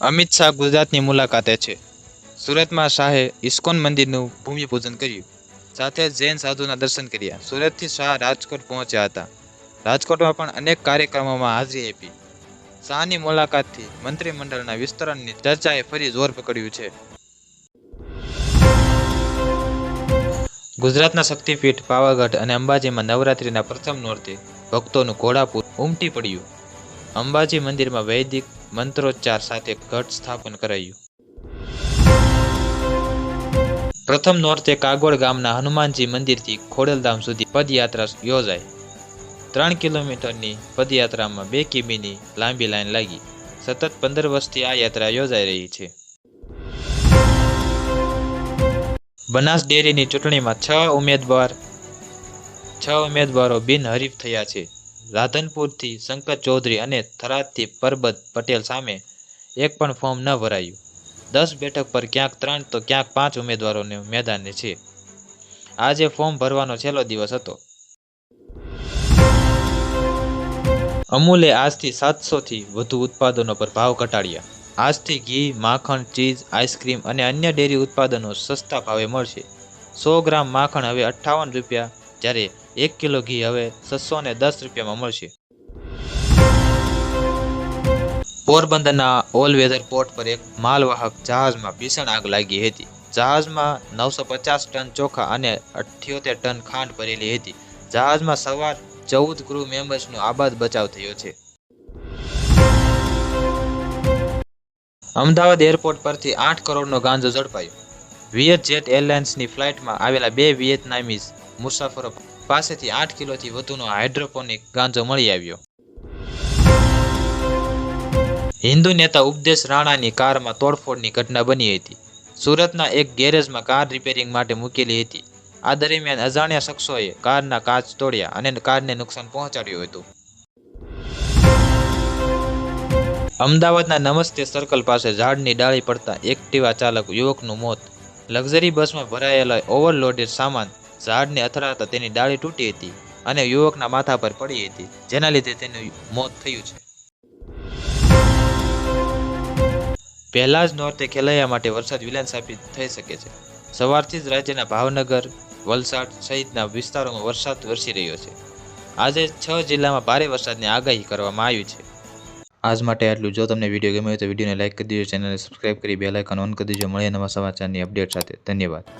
અમિત શાહ ગુજરાતની મુલાકાતે છે. સુરતમાં શાહે ઇસ્કોન મંદિરનું ભૂમિપૂજન કર્યું. સાથે જૈન સાધુના દર્શન કર્યા. સુરતથી શાહ રાજકોટ પહોંચ્યા હતા. રાજકોટમાં પણ અનેક કાર્યક્રમોમાં હાજરી આપી. શાહની મુલાકાતથી મંત્રીમંડળના વિસ્તરણની ચર્ચાએ ફરી જોર પકડ્યું છે. ગુજરાતના શક્તિપીઠ પાવાગઢ અને અંબાજીમાં નવરાત્રિના પ્રથમ નોરતે ભક્તોનું ઘોડાપૂર ઉમટી પડ્યું. અંબાજી મંદિરમાં વૈદિક મંત્રોચ્ચાર સાથે ઘટ સ્થાપન કરાયું. પ્રથમ નોર્તે કાગોળ ગામના હનુમાનજી મંદિરથી ખોડલધામ સુધી પદયાત્રા યોજાઈ. ત્રણ કિલોમીટરની પદયાત્રામાં બે કિમીની લાંબી લાઈન લાગી. સતત પંદર વર્ષથી આ યાત્રા યોજાઈ રહી છે. બનાસ ડેરીની ચૂંટણીમાં છ ઉમેદવાર, છ ઉમેદવારો બિનહરીફ થયા છે. રાધનપુરથી શંકર ચૌધરી અને થરાદથી પરબત પટેલ સામે એક પણ ફોર્મ ન ભરાયું. દસ બેઠક પર ક્યાંક ત્રણ તો ક્યાંક પાંચ ઉમેદવારોને મેદાને છે. આજે ફોર્મ ભરવાનો છેલ્લો દિવસ હતો. અમૂલે આજથી સાતસોથી વધુ ઉત્પાદનો પર ભાવ ઘટાડ્યા. આજથી ઘી, માખણ, ચીઝ, આઈસ્ક્રીમ અને અન્ય ડેરી ઉત્પાદનો સસ્તા ભાવે મળશે. સો ગ્રામ માખણ હવે અઠ્ઠાવન રૂપિયા જ્યારે એક કિલો ઘી હવે છસો ને દસ રૂપિયામાં મળશે. પોરબંદરના ઓલ વેધર પોર્ટ પર એક માલવાહક જહાજમાં ભીષણ આગ લાગી હતી. જહાજમાં નવસો પચાસ ટન ચોખા અને અઠ્યોતેર ટન ખાંડ ભરેલી હતી. જહાજમાં સવાર ચૌદ ક્રૂ મેમ્બર્સનો આબાદ બચાવ થયો છે. અમદાવાદ એરપોર્ટ પરથી આઠ કરોડનો ગાંજો ઝડપાયો. વિયત જેટ એરલાઇન્સની ફ્લાઇટમાં આવેલા બે વિયેતનામીઝ મુસાફરો પાસેથી આઠ કિલોથી વધુનો હાઇડ્રોપોનિક ગાંજો મળી આવ્યો. હિન્દુ નેતા ઉપદેશ રાણાની કારમાં તોડફોડની ઘટના બની હતી. સુરતના એક ગેરેજમાં કાર રિપેરિંગ માટે મૂકેલી હતી. આ દરમિયાન અજાણ્યા શખ્સોએ કારના કાચ તોડ્યા અને કારને નુકસાન પહોંચાડ્યું હતું. અમદાવાદના નમસ્તે સર્કલ પાસે ઝાડની ડાળી પડતા એક્ટિવા ચાલક યુવકનું મોત. લક્ઝરી બસમાં ભરાયેલા ઓવરલોડેડ સામાન ઝાડને અથડાતા તેની ડાળી તૂટી હતી અને યુવકના માથા પર પડી હતી, જેના લીધે તેનું મોત થયું છે. પહેલા જ નોર્તે ખેલૈયા માટે વરસાદ વિલંબ સાબિત થઈ શકે છે. સવારથી જ રાજ્યના ભાવનગર, વલસાડ સહિતના વિસ્તારોમાં વરસાદ વરસી રહ્યો છે. આજે છ જિલ્લામાં ભારે વરસાદની આગાહી કરવામાં આવી છે. આજ માટે આટલું. જો તમને વીડિયો ગમ્યો હોય તો વિડીયોને લાઇક કરી દેજો, ચેનલને સબસ્ક્રાઇબ કરી બેલાઇકન ઓન કરી દેજો. મળીએ નવા સમાચારની અપડેટ સાથે. ધન્યવાદ.